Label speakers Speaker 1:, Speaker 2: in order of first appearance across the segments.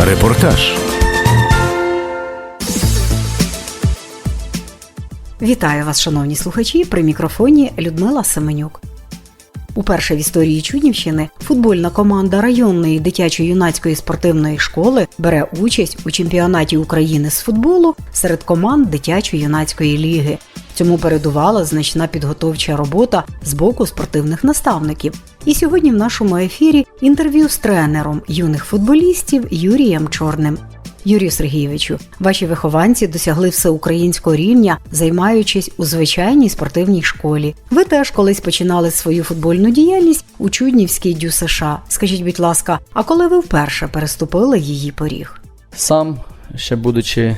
Speaker 1: Репортаж.
Speaker 2: Вітаю вас, шановні слухачі. При мікрофоні Людмила Семенюк. Уперше в історії Чуднівщини футбольна команда районної дитячо-юнацької спортивної школи бере участь у чемпіонаті України з футболу серед команд дитячо-юнацької ліги. Цьому передувала значна підготовча робота з боку спортивних наставників. І сьогодні в нашому ефірі інтерв'ю з тренером юних футболістів Юрієм Чорним. Юрію Сергійовичу, ваші вихованці досягли всеукраїнського рівня, займаючись у звичайній спортивній школі. Ви теж колись починали свою футбольну діяльність у Чуднівській дю США. Скажіть, будь ласка, а коли ви вперше переступили її поріг?
Speaker 3: Сам, ще будучи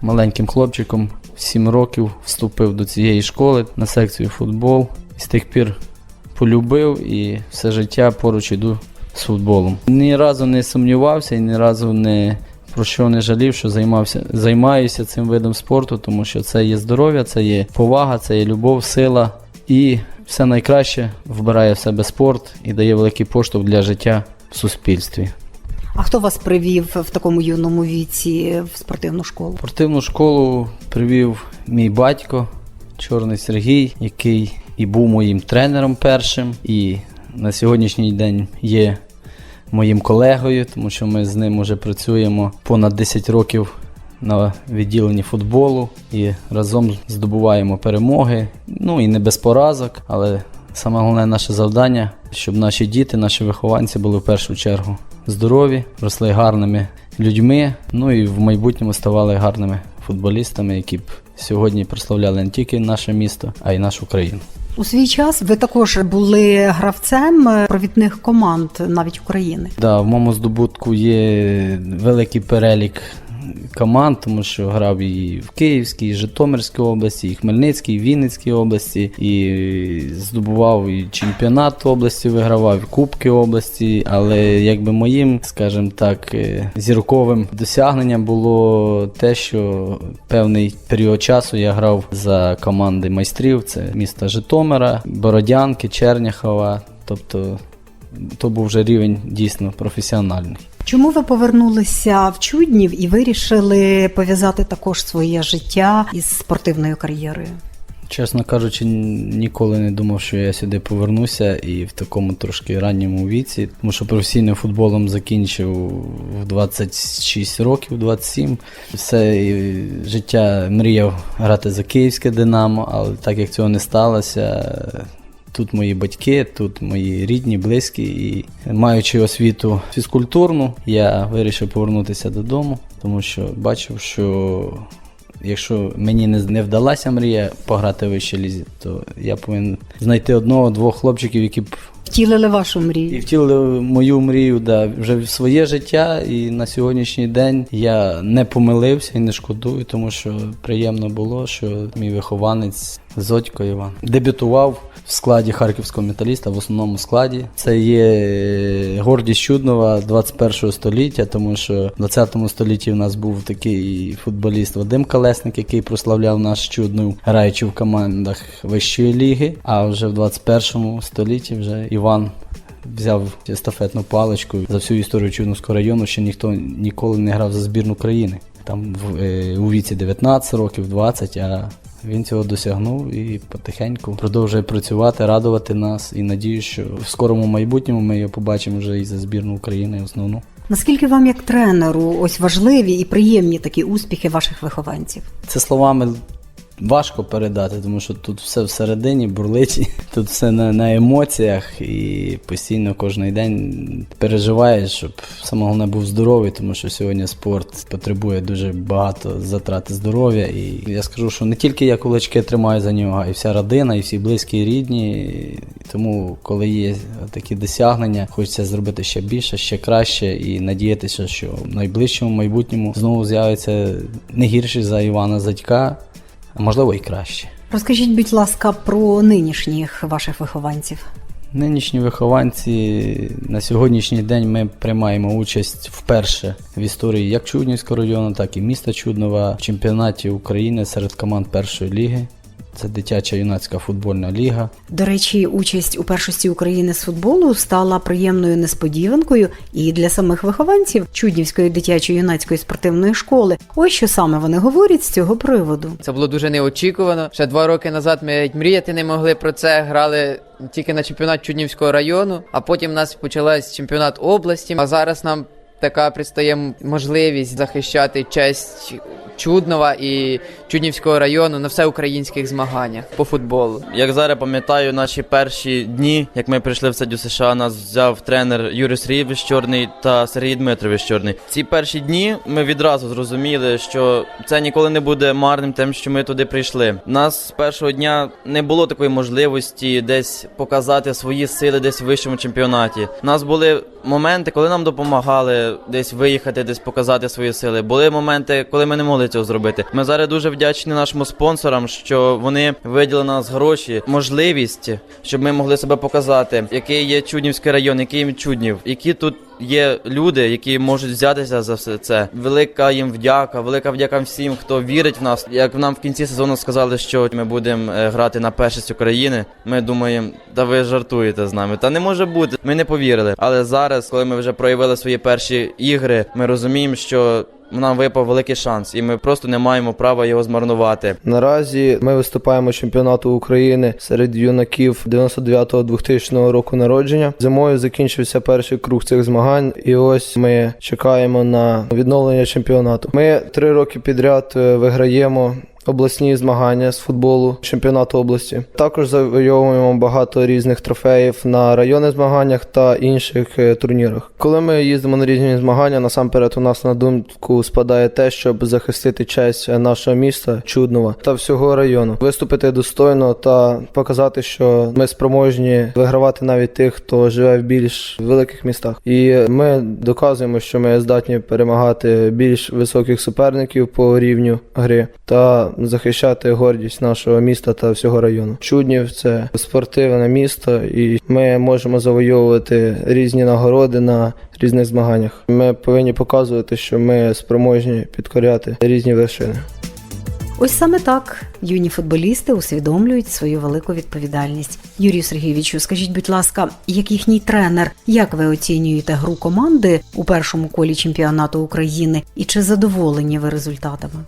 Speaker 3: маленьким хлопчиком, 7 років вступив до цієї школи на секцію футбол. І з тих пір полюбив і все життя поруч іду з футболом. Ні разу не сумнівався і ні разу не про що не жалів, що займався, займаюся цим видом спорту, тому що це є здоров'я, це є повага, це є любов, сила і все найкраще вбирає в себе спорт і дає великий поштовх для життя в суспільстві.
Speaker 2: А хто вас привів в такому юному віці в спортивну школу?
Speaker 3: Спортивну школу привів мій батько, Чорний Сергій, який і був моїм тренером першим, і на сьогоднішній день є моїм колегою, тому що ми з ним вже працюємо понад 10 років на відділенні футболу і разом здобуваємо перемоги. Ну і не без поразок, але саме головне наше завдання, щоб наші діти, наші вихованці були в першу чергу здорові, росли гарними людьми, ну і в майбутньому ставали гарними футболістами, які б сьогодні прославляли не тільки наше місто, а й нашу країну.
Speaker 2: У свій час ви також були гравцем провідних команд навіть України.
Speaker 3: Да, в моєму здобутку є великий перелік команд, тому що грав і в Київській, і Житомирській області, і Хмельницькій, і Вінницькій області, і здобував і чемпіонат області, вигравав, і Кубки області. Але якби моїм, скажімо так, е, зірковим досягненням було те, що певний період часу я грав за команди майстрів, це міста Житомира, Бородянки, Черняхова. Тобто то був вже рівень дійсно професіональний.
Speaker 2: Чому ви повернулися в Чуднів і вирішили пов'язати також своє життя із спортивною кар'єрою?
Speaker 3: Чесно кажучи, ніколи не думав, що я сюди повернуся і в такому трошки ранньому віці, тому що професійним футболом закінчив в 26 років, 27. Все життя мріяв грати за київське Динамо, але так як цього не сталося. Тут мої батьки, тут мої рідні, близькі, і маючи освіту фізкультурну, я вирішив повернутися додому, тому що бачив, що якщо мені не, вдалася мрія пограти в вищій лізі, то я повинен знайти одного-двох хлопчиків, які б
Speaker 2: Втілили вашу мрію і
Speaker 3: втілили мою мрію да, вже в своє життя. І на сьогоднішній день я не помилився і не шкодую, тому що приємно було, що мій вихованець Зодько Іван дебютував в складі харківського металіста в основному складі. Це є гордість Чуднова 21 століття, тому що в 20 столітті в нас був такий футболіст Вадим Колесник, який прославляв наш чуднов, граючи в командах вищої ліги. А вже в 21 столітті вже Іван взяв естафетну паличку за всю історію Чудновського району. Ще ніхто ніколи не грав за збірну країни. Там в, е, у віці 19 років, 20, а він цього досягнув і потихеньку продовжує працювати, радувати нас. І надію, що в скорому майбутньому ми його побачимо вже і за збірну України основну.
Speaker 2: Наскільки вам, як тренеру, ось важливі і приємні такі успіхи ваших вихованців?
Speaker 3: Це словами важко передати, тому що тут все всередині бурлить, тут все на, на емоціях і постійно кожен день переживаєш, щоб саме головне був здоровий, тому що сьогодні спорт потребує дуже багато затрати здоров'я. І я скажу, що не тільки я кулачки тримаю за нього, а й вся родина, і всі близькі і рідні. І Тому, коли є такі досягнення, хочеться зробити ще більше, ще краще і надіятися, що в найближчому майбутньому знову з'явиться не гірший за Івана Задька, можливо і краще.
Speaker 2: Розкажіть, будь ласка, про нинішніх ваших вихованців.
Speaker 3: Нинішні вихованці на сьогоднішній день ми приймаємо участь вперше в історії як Чуднівського району, так і міста Чуднова в чемпіонаті України серед команд першої ліги. Це дитяча юнацька футбольна ліга.
Speaker 2: До речі, участь у першості України з футболу стала приємною несподіванкою і для самих вихованців Чуднівської дитячо-юнацької спортивної школи. Ось що саме вони говорять з цього приводу.
Speaker 1: Це було дуже неочікувано. Ще два роки назад ми мріяти не могли про це. Грали тільки на чемпіонат Чуднівського району, а потім у нас почався чемпіонат області. А зараз нам така пристає можливість захищати честь Чуднова і Чуднівського району на всеукраїнських змаганнях по футболу.
Speaker 4: Як зараз пам'ятаю, наші перші дні, як ми прийшли в садю США, нас взяв тренер Юрій Сергійович Чорний та Сергій Дмитрович Чорний. Ці перші дні ми відразу зрозуміли, що це ніколи не буде марним тим, що ми туди прийшли. Нас з першого дня не було такої можливості десь показати свої сили десь в вищому чемпіонаті. Нас були моменти, коли нам допомагали десь виїхати, десь показати свої сили. Були моменти, коли ми не могли цього зробити. Ми зараз дуже вдячні нашим спонсорам, що вони виділили на нас гроші, можливість, щоб ми могли себе показати, який є Чуднівський район, який є Чуднів, які тут. Є люди, які можуть взятися за все це. Велика їм вдяка, велика вдяка всім, хто вірить в нас. Як нам в кінці сезону сказали, що ми будемо е, грати на першість України. Ми думаємо, та ви жартуєте з нами. Та не може бути. Ми не повірили. Але зараз, коли ми вже проявили свої перші ігри, ми розуміємо, що нам випав великий шанс, і ми просто не маємо права його змарнувати.
Speaker 5: Наразі ми виступаємо чемпіонату України серед юнаків 99-2000 року народження. Зимою закінчився перший круг цих змагань, і ось ми чекаємо на відновлення чемпіонату. Ми три роки підряд е, виграємо. Обласні змагання з футболу чемпіонату області також завойовуємо багато різних трофеїв на районних змаганнях та інших е, турнірах. Коли ми їздимо на різні змагання, насамперед у нас на думку спадає те, щоб захистити честь нашого міста Чуднова та всього району, виступити достойно та показати, що ми спроможні вигравати навіть тих, хто живе в більш великих містах. І ми доказуємо, що ми здатні перемагати більш високих суперників по рівню гри та захищати гордість нашого міста та всього району. Чуднів це спортивне місто, і ми можемо завойовувати різні нагороди на різних змаганнях. Ми повинні показувати, що ми спроможні підкоряти різні вершини.
Speaker 2: Ось саме так юні футболісти усвідомлюють свою велику відповідальність. Юрію Сергійовичу, скажіть, будь ласка, як їхній тренер, як ви оцінюєте гру команди у першому колі чемпіонату України і чи задоволені ви результатами?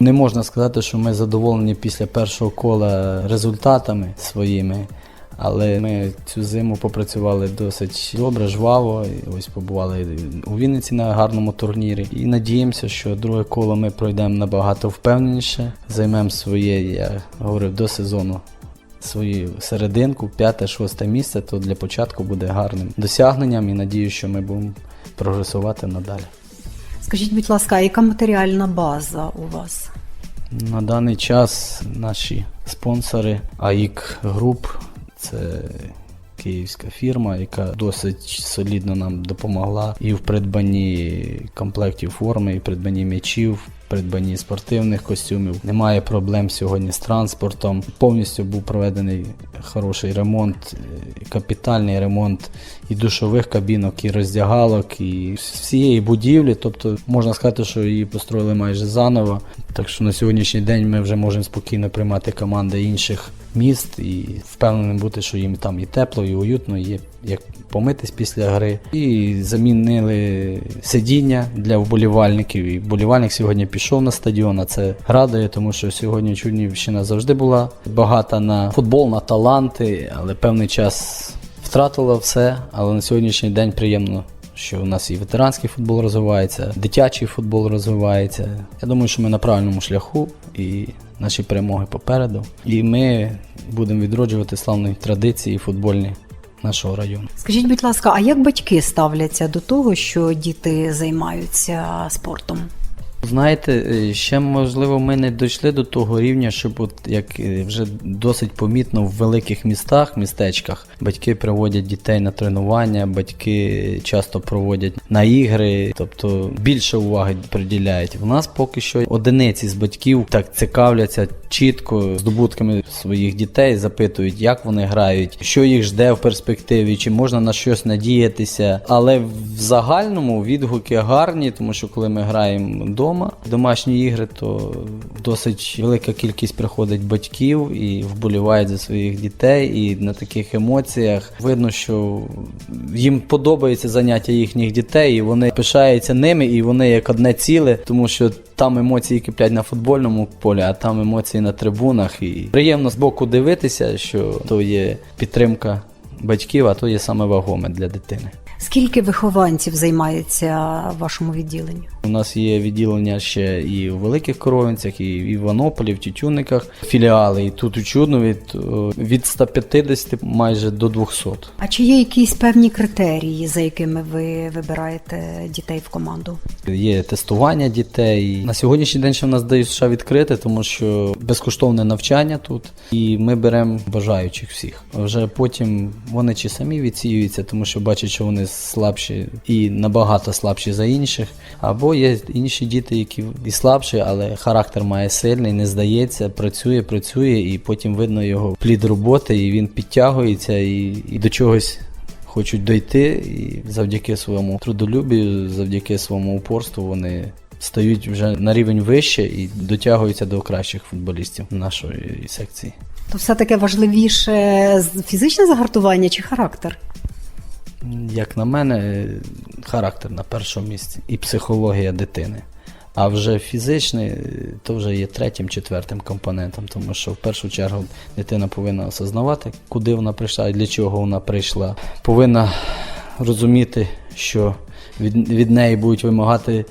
Speaker 3: Не можна сказати, що ми задоволені після першого кола результатами своїми, але ми цю зиму попрацювали досить добре, жваво. Ось побували у Вінниці на гарному турнірі. І надіємося, що друге коло ми пройдемо набагато впевненіше, займемо своє, я говорив, до сезону. Свою серединку, п'яте-шосте місце, то для початку буде гарним досягненням і надію, що ми будемо прогресувати надалі.
Speaker 2: Скажіть, будь ласка, а яка матеріальна база у вас?
Speaker 3: На даний час наші спонсори АІК Груп це київська фірма, яка досить солідно нам допомогла і в придбанні комплектів форми, і в придбанні м'ячів. Придбанні спортивних костюмів немає проблем сьогодні з транспортом. Повністю був проведений хороший ремонт, е, капітальний ремонт і душових кабінок, і роздягалок, і всієї будівлі. Тобто можна сказати, що її построїли майже заново. Так що на сьогоднішній день ми вже можемо спокійно приймати команди інших міст і впевненим бути, що їм там і тепло, і уютно, і є як помитись після гри. І замінили сидіння для вболівальників. І вболівальник сьогодні пішов на стадіон. А це радує, тому що сьогодні Чуднівщина завжди була багата на футбол, на таланти, але певний час втратила все. Але на сьогоднішній день приємно. Що у нас і ветеранський футбол розвивається, дитячий футбол розвивається. Я думаю, що ми на правильному шляху і наші перемоги попереду. І ми будемо відроджувати славні традиції футбольні нашого району.
Speaker 2: Скажіть, будь ласка, а як батьки ставляться до того, що діти займаються спортом?
Speaker 3: Знаєте, е, ще можливо ми не дійшли до того рівня, щоб от як е, вже досить помітно в великих містах, містечках, батьки приводять дітей на тренування, батьки часто проводять на ігри, тобто більше уваги приділяють. У нас поки що одиниці з батьків так цікавляться чітко здобутками своїх дітей, запитують, як вони грають, що їх жде в перспективі, чи можна на щось надіятися. Але в загальному відгуки гарні, тому що коли ми граємо вдома, вдома. Домашні ігри, то досить велика кількість приходить батьків і вболівають за своїх дітей. І на таких емоціях видно, що їм подобається заняття їхніх дітей, і вони пишаються ними, і вони як одне ціле, тому що там емоції киплять на футбольному полі, а там емоції на трибунах. І приємно з боку дивитися, що то є підтримка батьків, а то є саме вагоме для дитини.
Speaker 2: Скільки вихованців займається в вашому відділенні?
Speaker 3: У нас є відділення ще і в Великих Коровинцях, і в Іванополі, в Тютюниках, філіали. І тут у Чуднові то від 150 майже до 200.
Speaker 2: А чи є якісь певні критерії, за якими ви вибираєте дітей в команду?
Speaker 3: Є тестування дітей. На сьогоднішній день ще в нас дають США відкрити, тому що безкоштовне навчання тут, і ми беремо бажаючих всіх. Вже потім вони чи самі відсіюються, тому що бачать, що вони слабші і набагато слабші за інших. Або є інші діти, які і слабші, але характер має сильний, не здається, працює, працює, і потім видно його плід роботи, і він підтягується і, і до чогось хочуть дойти, і завдяки своєму трудолюбію, завдяки своєму упорству вони стають вже на рівень вище і дотягуються до кращих футболістів нашої секції.
Speaker 2: То все-таки важливіше фізичне загартування чи характер?
Speaker 3: Як на мене, характер на першому місці і психологія дитини. А вже фізичний, то вже є третім, четвертим компонентом, тому що в першу чергу дитина повинна осознавати, куди вона прийшла і для чого вона прийшла. Повинна розуміти, що від, від неї будуть вимагати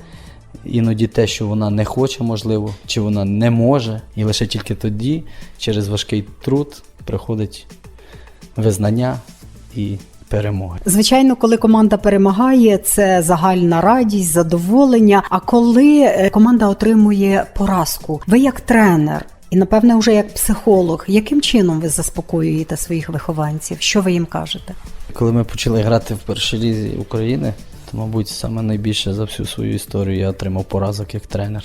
Speaker 3: іноді те, що вона не хоче, можливо, чи вона не може. І лише тільки тоді, через важкий труд, приходить визнання і перемоги.
Speaker 2: Звичайно, коли команда перемагає, це загальна радість, задоволення. А коли е, команда отримує поразку, ви як тренер. І напевне, вже як психолог, яким чином ви заспокоюєте своїх вихованців? Що ви їм кажете?
Speaker 3: Коли ми почали грати в першій лізі України, то, мабуть, саме найбільше за всю свою історію я отримав поразок як тренер.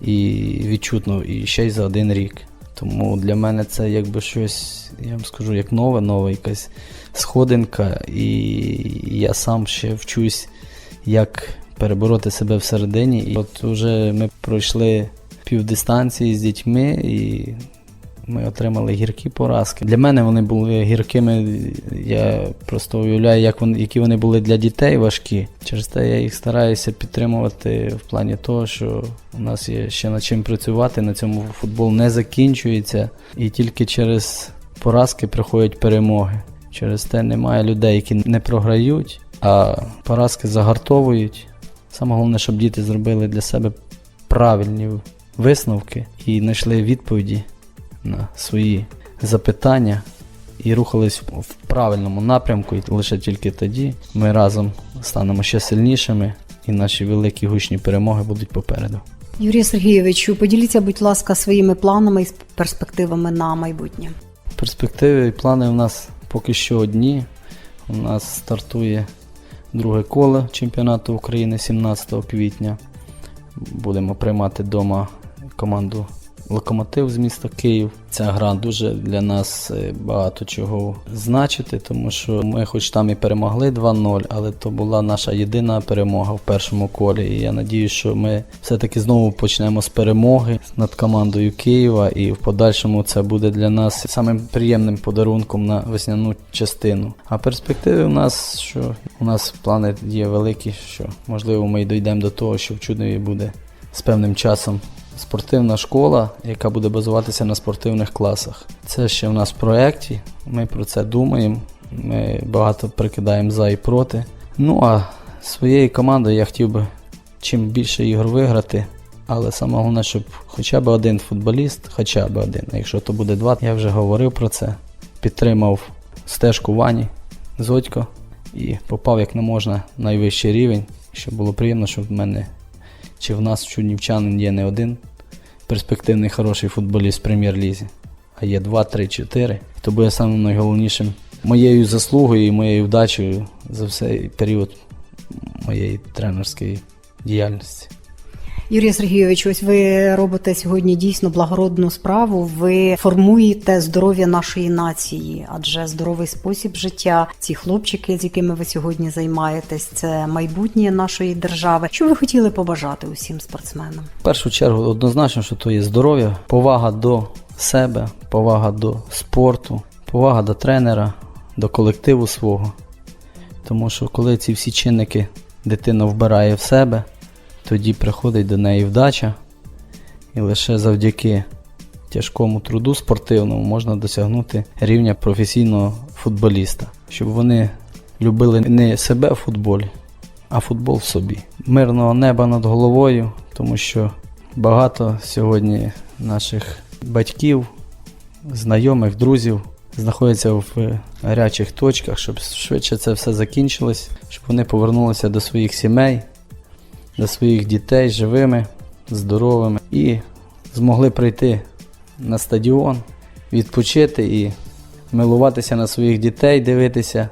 Speaker 3: І відчутно, і ще й за один рік. Тому для мене це якби щось, я вам скажу, як нове, нова якась сходинка. І я сам ще вчусь, як перебороти себе всередині. І от вже ми пройшли півдистанції з дітьми і ми отримали гіркі поразки. Для мене вони були гіркими. Я просто уявляю, як вони, які вони були для дітей важкі. Через те я їх стараюся підтримувати в плані того, що у нас є ще над чим працювати. На цьому футбол не закінчується, і тільки через поразки приходять перемоги. Через те немає людей, які не програють, а поразки загартовують. Саме головне, щоб діти зробили для себе правильні висновки і знайшли відповіді на свої запитання і рухались в правильному напрямку, і лише тільки тоді ми разом станемо ще сильнішими, і наші великі гучні перемоги будуть попереду.
Speaker 2: Юрію Сергійовичу, поділіться, будь ласка, своїми планами і перспективами на майбутнє.
Speaker 3: Перспективи і плани у нас поки що одні. У нас стартує друге коло чемпіонату України 17 квітня. Будемо приймати вдома команду Локомотив з міста Київ. Ця гра дуже для нас е, багато чого значити, тому що ми хоч там і перемогли 2-0, але то була наша єдина перемога в першому колі. І я надіюсь, що ми все-таки знову почнемо з перемоги над командою Києва, і в подальшому це буде для нас самим приємним подарунком на весняну частину. А перспективи у нас, що у нас плани є великі, що можливо ми й дійдемо до того, що в Чуднові буде з певним часом спортивна школа, яка буде базуватися на спортивних класах. Це ще в нас в проєкті. Ми про це думаємо. Ми багато прикидаємо за і проти. Ну а своєю командою я хотів би чим більше ігор виграти. Але саме головне, щоб хоча б один футболіст, хоча б один, якщо то буде два, я вже говорив про це. Підтримав стежку Вані Зодько і попав як не можна найвищий рівень, щоб було приємно, щоб в мене чи в нас чуднівчанин є не один перспективний хороший футболіст в прем'єр-лізі, а є 2, 3, 4. То буде самим найголовнішим моєю заслугою і моєю вдачею за цей період моєї тренерської діяльності.
Speaker 2: Юрій Сергійович, ось ви робите сьогодні дійсно благородну справу. Ви формуєте здоров'я нашої нації, адже здоровий спосіб життя, ці хлопчики, з якими ви сьогодні займаєтесь, це майбутнє нашої держави. Що ви хотіли побажати усім спортсменам?
Speaker 3: В першу чергу однозначно, що то є здоров'я, повага до себе, повага до спорту, повага до тренера, до колективу свого. Тому що коли ці всі чинники дитина вбирає в себе, тоді приходить до неї вдача, і лише завдяки тяжкому труду спортивному можна досягнути рівня професійного футболіста, щоб вони любили не себе в футболі, а футбол в собі. Мирного неба над головою, тому що багато сьогодні наших батьків, знайомих, друзів знаходяться в гарячих точках, щоб швидше це все закінчилось, щоб вони повернулися до своїх сімей, до своїх дітей живими, здоровими і змогли прийти на стадіон, відпочити і милуватися на своїх дітей, дивитися,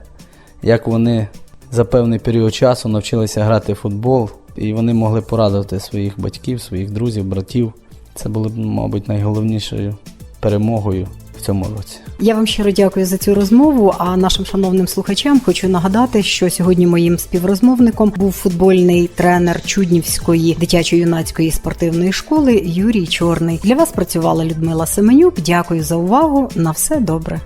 Speaker 3: як вони за певний період часу навчилися грати в футбол, і вони могли порадувати своїх батьків, своїх друзів, братів. Це було б, мабуть, найголовнішою перемогою цьому році.
Speaker 2: Я вам щиро дякую за цю розмову. А нашим шановним слухачам хочу нагадати, що сьогодні моїм співрозмовником був футбольний тренер Чуднівської дитячо-юнацької спортивної школи Юрій Чорний. Для вас працювала Людмила Семенюк. Дякую за увагу. На все добре.